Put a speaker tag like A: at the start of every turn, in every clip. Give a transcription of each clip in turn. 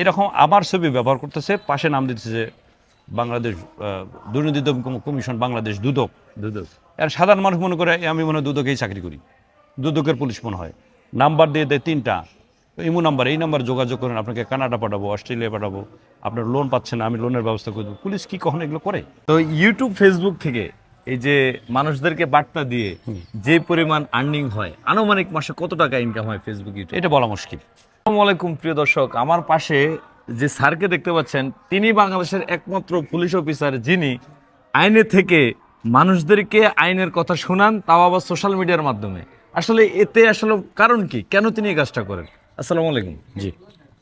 A: এরকম আমার ছবি ব্যবহার করতেছে পাশে নাম দিতেছে যে বাংলাদেশ দুর্নীতি দমন কমিশন বাংলাদেশ দুদক।
B: দুদক।
A: আর সাধারণ মানুষ মনে করে আমি মনে হয় দুদকেই চাকরি করি। দুদকের পুলিশ মনে হয়। নাম্বার দিয়ে দেয় তিনটা। ইমো নাম্বার এই নাম্বার যোগাযোগ করেন আপনাকে কানাডা পাঠাবো অস্ট্রেলিয়া পাঠাবো। আপনার লোন পাচ্ছেন না আমি লোনের ব্যবস্থা করে দেবো। পুলিশ কি কখন এগুলো করে?
B: তো ইউটিউব ফেসবুক থেকে এই যে মানুষদেরকে বার্তা দিয়ে যে পরিমাণ আর্নিং হয় আনুমানিক মাসে কত টাকা ইনকাম হয় ফেসবুক ইউটিউব
A: এটা বলা মুশকিল।
B: আসসালামু আলাইকুম প্রিয় দর্শক। আমার পাশে যে স্যারকে দেখতে পাচ্ছেন তিনি বাংলাদেশের একমাত্র পুলিশ অফিসার যিনি আইনে থেকে মানুষদেরকে আইনের কথা শোনান তাও আবার সোশ্যাল মিডিয়ার মাধ্যমে। আসলে এতে আসলে কারণ কি? কেন তিনি এই কাজটা করেন? আসসালামু আলাইকুম
A: জি।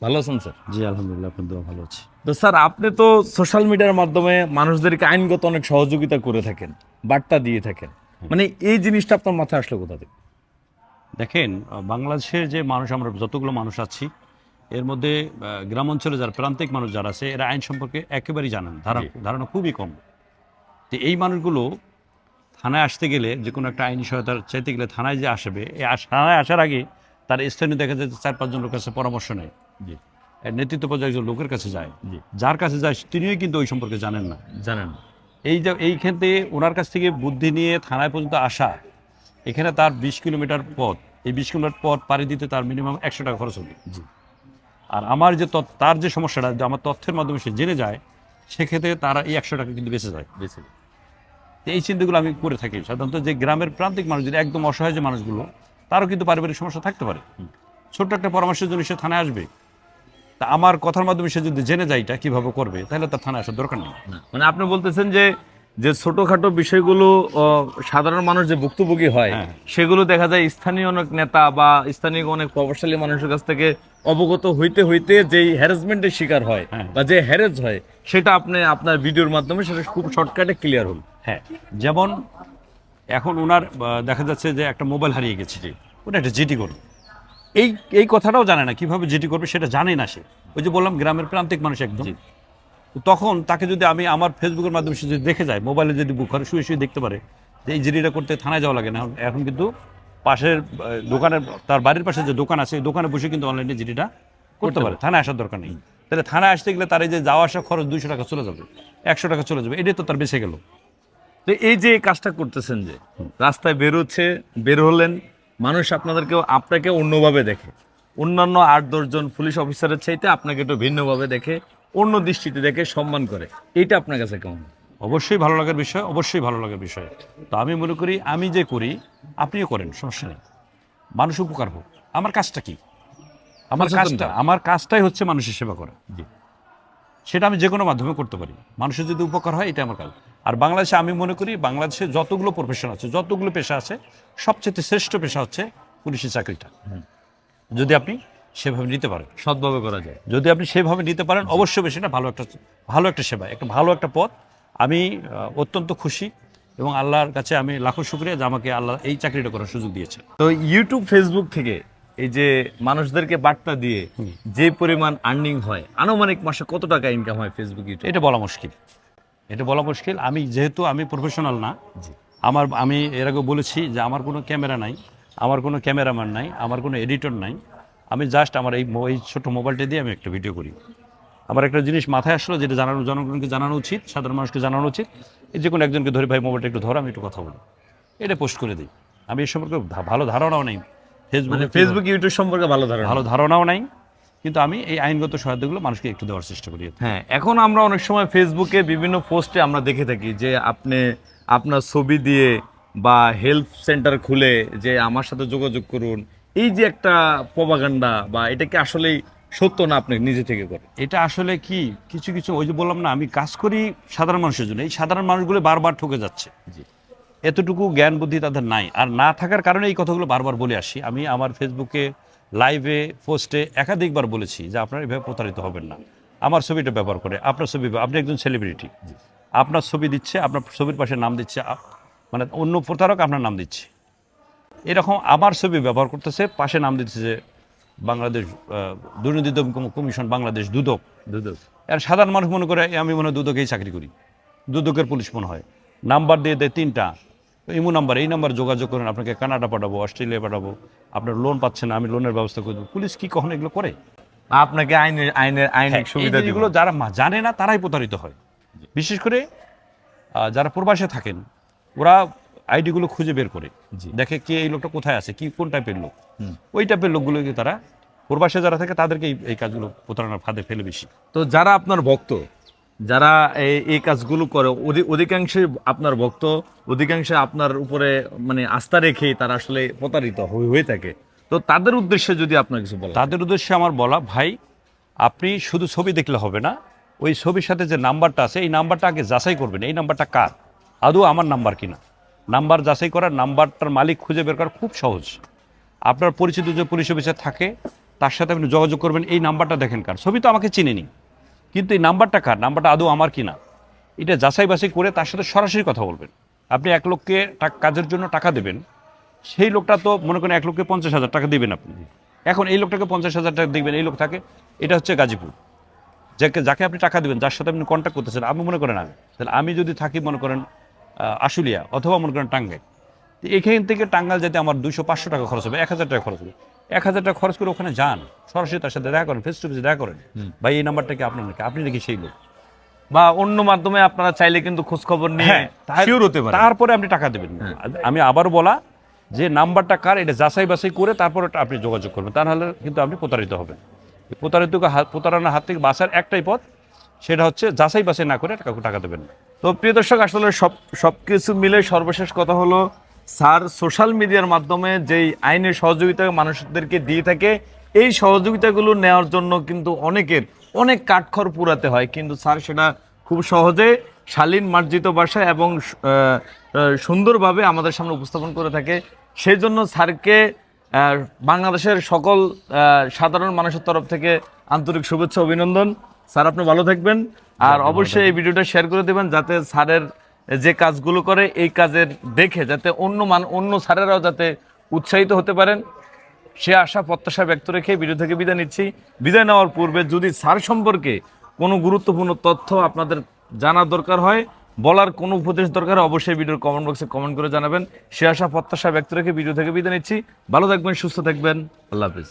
B: ভালো আছেন স্যার?
A: জি আলহামদুলিল্লাহ আপনার দোয়া ভালো আছে।
B: তো স্যার আপনি তো সোশ্যাল মিডিয়ার মাধ্যমে মানুষদেরকে আইনগত অনেক সহযোগিতা করে থাকেন বার্তা দিয়ে থাকেন। মানে এই জিনিসটা আপনার মাথায় আসলো কোথা থেকে?
A: দেখেন বাংলাদেশের যে মানুষ আমরা যতগুলো মানুষ আছি এর মধ্যে গ্রাম অঞ্চলে যারা প্রান্তিক মানুষ যারা আছে এরা আইন সম্পর্কে একেবারেই জানেন ধারণা ধারণা খুবই কম। তো এই মানুষগুলো থানায় আসতে গেলে যে কোনো একটা আইনি সহায়তা চাইতে গেলে থানায় যে আসবে থানায় আসার আগে তার স্থানীয় দেখা যায় যে চার পাঁচজন লোকের কাছে পরামর্শ নেয়।
B: জি।
A: নেতৃত্ব পর্যায়ে একজন লোকের কাছে যায়।
B: জি।
A: যার কাছে যায় তিনিও কিন্তু ওই সম্পর্কে জানেন না।
B: জানেন
A: এই যে এইখান থেকে ওনার কাছ থেকে বুদ্ধি নিয়ে থানায় পর্যন্ত আসা এখানে তার বিশ কিলোমিটার পথ এই বিশ কিলোমিটার পথ পাড়ি দিতে তার মিনিমাম একশো টাকা খরচ হবে। আর আমার যে তার যে সমস্যাটা যে আমার তথ্যের মাধ্যমে সে জেনে যায় সেক্ষেত্রে তারা এই একশো টাকা কিন্তু বেঁচে যায়।
B: বেঁচে
A: তো এই চিন্তাগুলো আমি করে থাকি। সাধারণত যে গ্রামের প্রান্তিক মানুষ যদি একদম অসহায় যে মানুষগুলো তারও কিন্তু পারিবারিক সমস্যা থাকতে পারে। ছোট্ট একটা পরামর্শের জন্য সে থানায় আসবে। তা আমার কথার মাধ্যমে সে যদি জেনে যায় এটা কীভাবে করবে তাহলে তার থানায় আসার দরকার নেই।
B: মানে আপনি বলতেছেন যে যে ছোটখাটো বিষয়গুলো সাধারণ মানুষ যে ভুক্তভোগী হয়
A: হ্যাঁ।
B: সেগুলো দেখা যায় স্থানীয় অনেক নেতা বা স্থানীয় অনেক প্রভাবশালী মানুষের কাছ থেকে অবগত হইতে হইতে যেই হ্যারাসমেন্টের শিকার হয়
A: হ্যাঁ।
B: বা যে হ্যারেজ হয় সেটা আপনি আপনার ভিডিওর মাধ্যমে সেটা খুব শর্টকাটে ক্লিয়ার হল।
A: হ্যাঁ যেমন এখন ওনার দেখা যাচ্ছে যে একটা মোবাইল হারিয়ে গেছে যে ওটা একটা জিটি করবে। এই এই কথাটাও জানে না কীভাবে জিটি করবে সেটা জানে না সে। ওই যে বললাম গ্রামের প্রান্তিক মানুষ একদম। তখন তাকে যদি আমি আমার ফেসবুকের মাধ্যমে সে যদি দেখে যায় মোবাইলে যদি বুক করে শুয়ে শুয়ে দেখতে পারে যে এই জিডিটা করতে থানায় যাওয়া লাগে না এখন- কিন্তু পাশের দোকানের তার বাড়ির পাশে যে দোকান আছে দোকানে বসে কিন্তু অনলাইনে জিডিটা করতে পারে। থানায় আসার দরকার নেই। তাহলে থানায় আসতে গেলে তার এই যে যাওয়া আসা খরচ দুইশো টাকা চলে যাবে একশো টাকা চলে যাবে এটাই তো তার বেঁচে গেল।
B: তো এই যে কাজটা করতেছেন যে রাস্তায় বেরোচ্ছে বের হলেন মানুষ আপনাদেরকে আপনাকে অন্যভাবে দেখে। অন্যান্য আট দশজন পুলিশ অফিসারের চাইতে আপনাকে একটু ভিন্নভাবে দেখে অন্য দৃষ্টিতে দেখে সম্মান করে। এটা আপনার কাছে কেমন?
A: অবশ্যই ভালো লাগার বিষয় অবশ্যই ভালো লাগার বিষয়। তো আমি মনে করি আমি যে করি আপনিও করেন সমস্যা নেই। মানুষ উপকার হোক। আমার কাজটা কি? আমার কাজটা আমার কাজটাই হচ্ছে মানুষের সেবা করা।
B: জি।
A: সেটা আমি যে কোনো মাধ্যমে করতে পারি। মানুষের যদি উপকার হয় এটা আমার কাজ। আর বাংলাদেশে আমি মনে করি বাংলাদেশে যতগুলো প্রফেশন আছে যতগুলো পেশা আছে সবচেয়ে শ্রেষ্ঠ পেশা হচ্ছে পুলিশের চাকরিটা। যদি আপনি সেভাবে নিতে পারেন।
B: সৎভাবে করা যায়।
A: যদি আপনি সেভাবে নিতে পারেন অবশ্যই বেশি না ভালো একটা ভালো একটা সেবা একটা ভালো একটা পথ। আমি অত্যন্ত খুশি এবং আল্লাহর কাছে আমি লাখো শুক্রিয়া যে আমাকে আল্লাহ এই চাকরিটা করার সুযোগ দিয়েছে
B: তো ইউটিউব ফেসবুক থেকে এই যে মানুষদেরকে বার্তা দিয়ে যে পরিমাণ আর্নিং হয় আনুমানিক মাসে কত টাকা ইনকাম হয় ফেসবুক ইউটিউব
A: এটা বলা মুশকিল। এটা বলা মুশকিল। আমি যেহেতু আমি প্রফেশনাল না আমার আমি এর আগে বলেছি যে আমার কোনো ক্যামেরা নাই আমার কোনো ক্যামেরাম্যান নাই আমার কোনো এডিটর নাই আমি জাস্ট আমার এই এই ছোটো মোবাইলটা দিয়ে আমি একটা ভিডিও করি। আমার একটা জিনিস মাথায় আসলো যেটা জানানো জনগণকে জানানো উচিত সাধারণ মানুষকে জানানো উচিত। এই যে কোনো একজনকে ধরে ভাই মোবাইলটা একটু ধরো আমি একটু কথা বলি। এটা পোস্ট করে দিই। আমি এই সম্পর্কে ভালো ধারণাও নেই। ফেসবুকে
B: ফেসবুক ইউটিউব সম্পর্কে ভালো ধারণা
A: ভালো ধারণাও নাই। কিন্তু আমি এই আইনগত সহায়তাগুলো মানুষকে একটু দেওয়ার চেষ্টা করি।
B: হ্যাঁ এখন আমরা অনেক সময় ফেসবুকে বিভিন্ন পোস্টে আমরা দেখে থাকি যে আপনি আপনার ছবি দিয়ে বা হেল্প সেন্টার খুলে যে আমার সাথে যোগাযোগ করুন এই যে একটা প্রপাগান্ডা বা এটা কি আসলেই সত্য না আপনি নিজে থেকে করে?
A: এটা আসলে কি? কিছু কিছু ওই যে বললাম না আমি কাজ করি সাধারণ মানুষের জন্য। এই সাধারণ মানুষগুলো বারবার ঠকে যাচ্ছে।
B: জি।
A: এতটুকু জ্ঞান বুদ্ধি তাদের নাই। আর না থাকার কারণে এই কথাগুলো বারবার বলে আসি। আমি আমার ফেসবুকে লাইভে পোস্টে একাধিকবার বলেছি যে আপনারা এভাবে প্রতারিত হবেন না। আমার ছবিটা ব্যবহার করে। আপনার ছবি আপনি একজন সেলিব্রিটি আপনার ছবি দিচ্ছে আপনার ছবির পাশে নাম দিচ্ছে মানে অন্য প্রতারক আপনার নাম দিচ্ছে। এরকম আমার ছবি ব্যবহার করতেছে। পাশে নাম দিচ্ছে যে বাংলাদেশ দুর্নীতি দমন কমিশন বাংলাদেশ দুদক।
B: দুদক।
A: আর সাধারণ মানুষ মনে করে আমি মনে হয় দুদকেই চাকরি করি। দুদকের পুলিশ মনে হয়। নাম্বার দিয়ে দেয় তিনটা। ইমো নাম্বার এই নাম্বার যোগাযোগ করেন আপনাকে কানাডা পাঠাবো অস্ট্রেলিয়া পাঠাবো। আপনার লোন পাচ্ছেন না আমি লোনের ব্যবস্থা করে দেবো। পুলিশ কি কখনো এগুলো করে?
B: আপনাকে আইনে আইনের আইনিক
A: হ্যাঁ,
B: সুবিধা
A: জিনিসগুলো যারা জানে না তারাই প্রতারিত হয়। বিশেষ করে যারা প্রবাসে থাকেন ওরা আইডিগুলো খুঁজে বের করে। দেখে কে এই লোকটা কোথায় আছে কি কোন টাইপের লোক। ওই টাইপের লোকগুলোকে তারা প্রবাসে যারা থাকে তাদেরকে এই- কাজগুলো প্রতারণার ফাঁদে ফেলে বেশি।
B: তো যারা আপনার ভক্ত যারা এই এই কাজগুলো করে অধি- অধিকাংশই আপনার ভক্ত অধিকাংশে আপনার উপরে মানে আস্থা রেখে তারা আসলে প্রতারিত হয়ে হয়ে থাকে। তো তাদের উদ্দেশ্যে যদি আপনার কিছু বলা
A: তাদের উদ্দেশ্যে আমার বলা ভাই আপনি শুধু ছবি দেখলে হবে না ওই ছবির সাথে যে নাম্বারটা আছে এই নাম্বারটা আগে যাচাই করবেন এই নাম্বারটা কার? আদৌ আমার নাম্বার কিনা? নাম্বার যাচাই করার নাম্বারটার মালিক খুঁজে বের করা খুব সহজ। আপনার পরিচিত যে পুলিশ অফিসার থাকে, তার সাথে আপনি যোগাযোগ করবেন, এই নাম্বারটা দেখেন কার। ছবি তো আমাকে চিনেনি। কিন্তু এই নাম্বারটা কার? নাম্বারটা আদৌ আমার কিনা? এটা যাচাই বাছাই করে তার সাথে সরাসরি কথা বলবেন। আপনি এক লোককে কাজের জন্য টাকা দেবেন, সেই লোকটা তো মনে করেন এক লোককে পঞ্চাশ হাজার টাকা দেবেন আপনি। এখন এই লোকটাকে পঞ্চাশ হাজার টাকা দেখবেন এই লোক থাকে, এটা হচ্ছে গাজীপুর। যাকে যাকে আপনি টাকা দেবেন, যার সাথে আপনি কন্ট্যাক্ট করতেছেন আমি মনে করেন আমি তাহলে আমি যদি থাকি, মনে করেন আশুলিয়া অথবা মনে করেন টাঙ্গাইল। তো এখান থেকে টাঙ্গাইল যেতে আমার দুশো পাঁচশো টাকা খরচ হবে এক হাজার টাকা খরচ হবে। এক হাজার টাকা খরচ করে ওখানে যান সরাসরি তার সাথে দেখা করেন ফেস টু ফেস দেখা করেন। ভাই এই নাম্বারটা কি আপনার নাকি? আপনি নাকি সেই লোক?
B: বা অন্য মাধ্যমে আপনারা চাইলে কিন্তু খোঁজ খবর নিয়ে
A: হ্যাঁ,
B: শিওর হতে পারে
A: তারপরে আপনি টাকা দেবেন। আমি আবারও বলা যে নাম্বারটা কার এটা যাচাই বাছাই করে তারপরে আপনি যোগাযোগ করবেন। তা নাহলে কিন্তু আপনি প্রতারিত হবেন। প্রতারিত প্রতারণার হাত থেকে বাঁচার একটাই পথ সেটা হচ্ছে যাচাই বাছাই না করে কাউকে টাকা দেবেন
B: তো প্রিয় দর্শক, আসলে সব সব কিছু মিলে সর্বশেষ কথা হলো, স্যার সোশ্যাল মিডিয়ার মাধ্যমে যেই আইনের সহযোগিতা মানুষদেরকে দিয়ে থাকে, এই সহযোগিতাগুলো নেওয়ার জন্য কিন্তু অনেকের অনেক কাঠখড় পুরাতে হয়। কিন্তু স্যার, সেটা খুব সহজে শালীন মার্জিত ভাষায় এবং সুন্দরভাবে আমাদের সামনে উপস্থাপন করে থাকে। সেই জন্য স্যারকে বাংলাদেশের সকল সাধারণ মানুষের তরফ থেকে আন্তরিক শুভেচ্ছা, অভিনন্দন। স্যার আপনি ভালো থাকবেন। আর অবশ্যই এই ভিডিওটা শেয়ার করে দেবেন যাতে স্যারের যে কাজগুলো করে এই কাজের দেখে যাতে অন্য মান অন্য স্যারেরাও যাতে উৎসাহিত হতে পারেন। সে আশা প্রত্যাশা ব্যক্ত রেখে ভিডিও থেকে বিদায় নিচ্ছি। বিদায় নেওয়ার পূর্বে যদি স্যার সম্পর্কে কোনো গুরুত্বপূর্ণ তথ্য আপনাদের জানার দরকার হয় বলার কোনো উপদেশ দরকার হয়, অবশ্যই ভিডিওর কমেন্ট বক্সে কমেন্ট করে জানাবেন। সে আশা প্রত্যাশা ব্যক্ত রেখে ভিডিও থেকে বিদায় নিচ্ছি। ভালো থাকবেন সুস্থ থাকবেন। আল্লাহ হাফিজ।